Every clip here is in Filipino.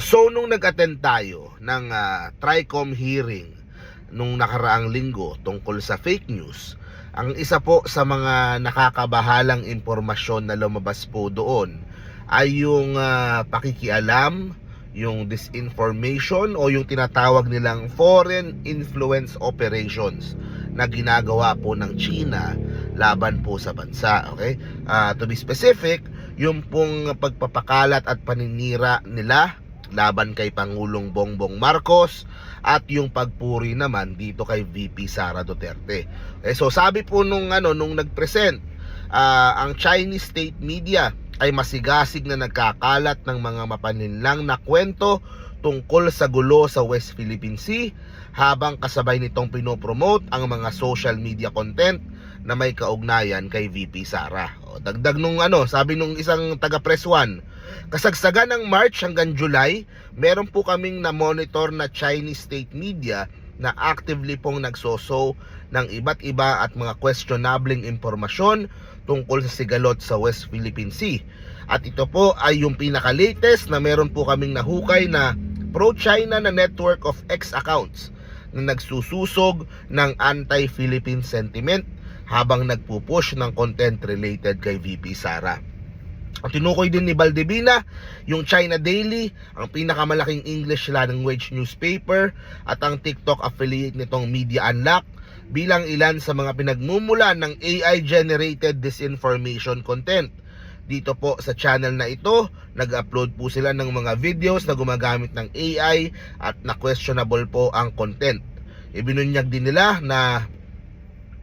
So nung nag-attend tayo ng ah, TRICOM hearing nung nakaraang linggo tungkol sa fake news, ang isa po sa mga nakakabahalang impormasyon na lumabas po doon ay yung ah, pakikialam, yung disinformation o yung tinatawag nilang foreign influence operations na ginagawa po ng China laban po sa bansa. Okay? Ah, to be specific, yung pong pagpapakalat at paninira nila laban kay Pangulong Bongbong Marcos at yung pagpuri naman dito kay VP Sara Duterte. Okay, so sabi po nung ano nung nag-present ah, ang Chinese state media ay masigasig na nagkakalat ng mga mapaninlang na kwento tungkol sa gulo sa West Philippine Sea habang kasabay nitong pinopromote ang mga social media content na may kaugnayan kay VP Sara. O, dagdag nung ano, sabi nung isang taga Press One, kasagsagan ng March hanggang July, meron po kaming na-monitor na Chinese state media na actively pong nagsoso ng iba't iba at mga questionabling impormasyon tungkol sa sigalot sa West Philippine Sea. At ito po ay yung pinaka-latest na meron po kaming nahukay na pro-China na network of X accounts na nagsususog ng anti-Philippine sentiment habang nagpupush ng content related kay VP Sara. Ang tinukoy din ni Valdivina, yung China Daily, ang pinakamalaking English language newspaper at ang TikTok affiliate nitong Media Unlock bilang ilan sa mga pinagmumula ng AI-generated disinformation content. Dito po sa channel na ito, nag-upload po sila ng mga videos na gumagamit ng AI at na questionable po ang content. Ibinunyag din nila na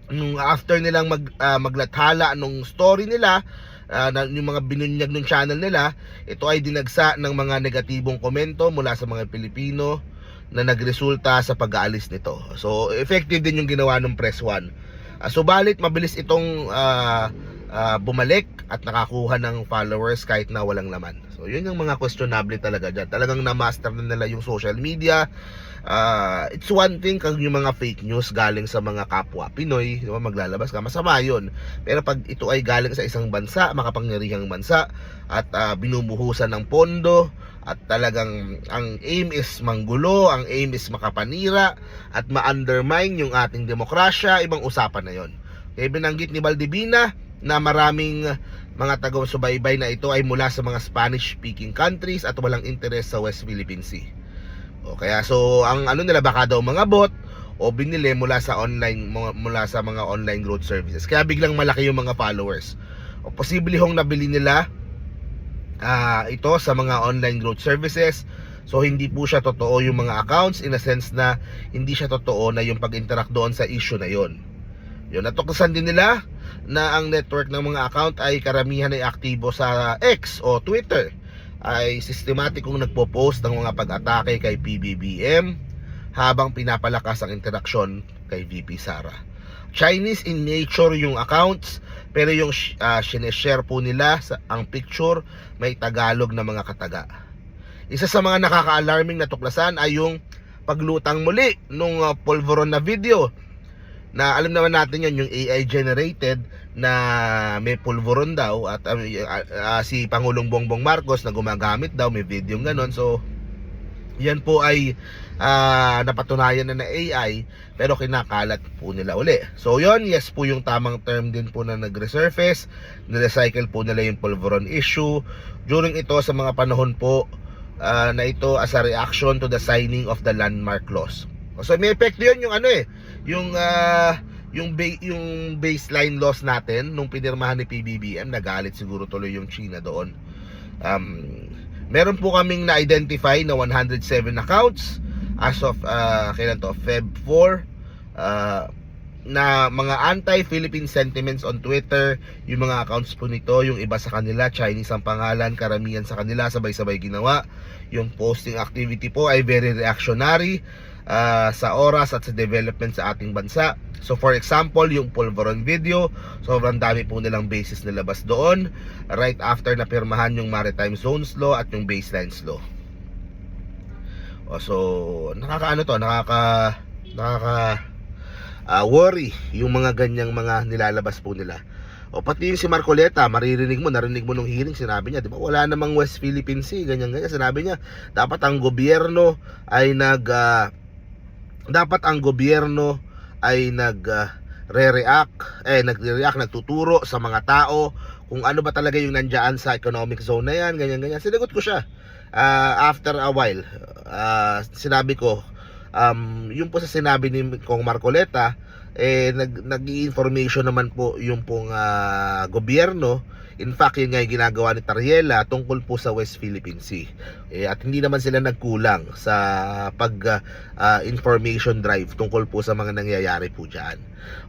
nung after nilang mag, ah, maglathala nung story nila, na, yung mga binunyag ng channel nila, ito ay dinagsa ng mga negatibong komento mula sa mga Pilipino na nagresulta sa pag-aalis nito. So, effective din yung ginawa ng Press One. Ah, subalit, mabilis itong ah, ah, bumalik at nakakuha ng followers kahit na walang laman. So, yun yung mga questionable talaga dyan. Talagang na-master na nila yung social media. Ah, it's one thing kung yung mga fake news galing sa mga kapwa Pinoy, di ba, maglalabas ka, masama yun. Pero pag ito ay galing sa isang bansa, makapangyarihang bansa, at ah, binumuhusan ng pondo, at talagang ang aim is manggulo, ang aim is makapanira, at ma-undermine yung ating demokrasya, ibang usapan na yon. Kaya binanggit ni Valdivina na maraming mga taga-subaybay na ito ay mula sa mga Spanish-speaking countries at walang interest sa West Philippine Sea. O kaya so ang ano nila baka daw mga bot o binili mula sa online mula sa mga online growth services. Kaya biglang malaki yung mga followers. O posible hong nabili nila ah, ito sa mga online growth services. So hindi po siya totoo yung mga accounts in a sense na hindi siya totoo na yung pag-interact doon sa issue na yon. Yun, natuklasan din nila na ang network ng mga account ay karamihan ay aktibo sa X o Twitter ay sistematikong nagpo-post ng mga pag-atake kay PBBM habang pinapalakas ang interaksyon kay VP Sara. Chinese in nature yung accounts pero yung uh, sineshare po nila sa ang picture may Tagalog na mga kataga. Isa sa mga nakaka-alarming na tuklasan ay yung paglutang muli nung uh, Polvoron na video na alam naman natin yan yung AI generated na may pulveron daw at ah, ah, si Pangulong Bongbong Marcos na gumagamit daw may video ganon so yan po ay ah, napatunayan na na AI pero kinakalat po nila uli. So yon yes po yung tamang term din po na nag-resurface nirecycle po nila yung pulveron issue. During ito sa mga panahon po ah, na ito as a reaction to the signing of the landmark laws So may epekto 'yun yung ano eh, yung ah, yung ba- yung baseline loss natin nung pinirmahan ni PBBM, nagalit siguro tuloy yung China doon. Um, meron po kaming na-identify na 107 accounts as of ah, kailan to Feb 4 ah, na mga anti-Philippine sentiments on Twitter, yung mga accounts po nito, yung iba sa kanila, Chinese ang pangalan, karamihan sa kanila, sabay-sabay ginawa. Yung posting activity po ay very reactionary ah, sa oras at sa development sa ating bansa. So for example, yung Pulveron video, sobrang dami po nilang basis na labas doon right after na pirmahan yung Maritime Zones Law at yung Baselines Law. O, so, nakakaano to, nakaka nakaka ah, worry yung mga ganyang mga nilalabas po nila. O pati yung si Marcoleta, maririnig mo, narinig mo nung hearing, sinabi niya, di ba, wala namang West Philippine Sea, ganyan ganyan. Sinabi niya, dapat ang gobyerno ay nag ah, dapat ang gobyerno ay nag ah, re-react, eh nagre-react, nagtuturo sa mga tao kung ano ba talaga yung nandiyan sa economic zone na yan, ganyan ganyan. Sinagot ko siya. Ah, after a while, ah, sinabi ko, um, yung po sa sinabi ni Kong Marcoleta, eh nag nag-information naman po yung pong ah, gobyerno In fact, yun nga yung ginagawa ni Tariela tungkol po sa West Philippine Sea. Eh, at hindi naman sila nagkulang sa pag ah, ah, information drive tungkol po sa mga nangyayari po dyan.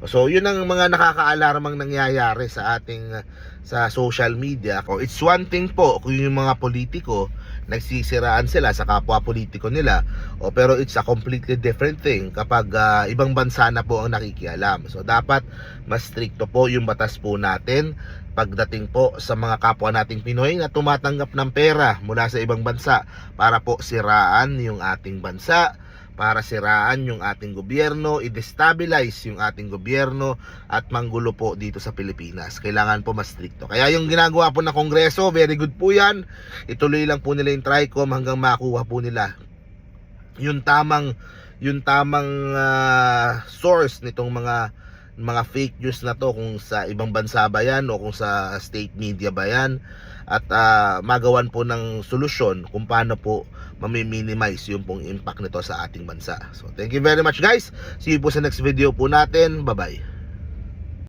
So, yun ang mga nakakaalarmang nangyayari sa ating sa social media. Kung it's one thing po kung yung mga politiko nagsisiraan sila sa kapwa politiko nila o pero it's a completely different thing kapag ah, ibang bansa na po ang nakikialam. So dapat mas stricto po yung batas po natin pagdating po sa mga kapwa nating Pinoy na tumatanggap ng pera mula sa ibang bansa para po siraan yung ating bansa, para siraan yung ating gobyerno, i-destabilize yung ating gobyerno at manggulo po dito sa Pilipinas. Kailangan po mas stricto. Kaya yung ginagawa po ng Kongreso, very good po yan. Ituloy lang po nila yung TRICOM hanggang makuha po nila yung tamang yung tamang ah, source nitong mga mga fake news na to kung sa ibang bansa ba yan o kung sa state media ba yan at ah, magawan po ng solusyon kung paano po mamiminimize yung pong impact nito sa ating bansa. So thank you very much guys. See you po sa next video po natin. Bye bye.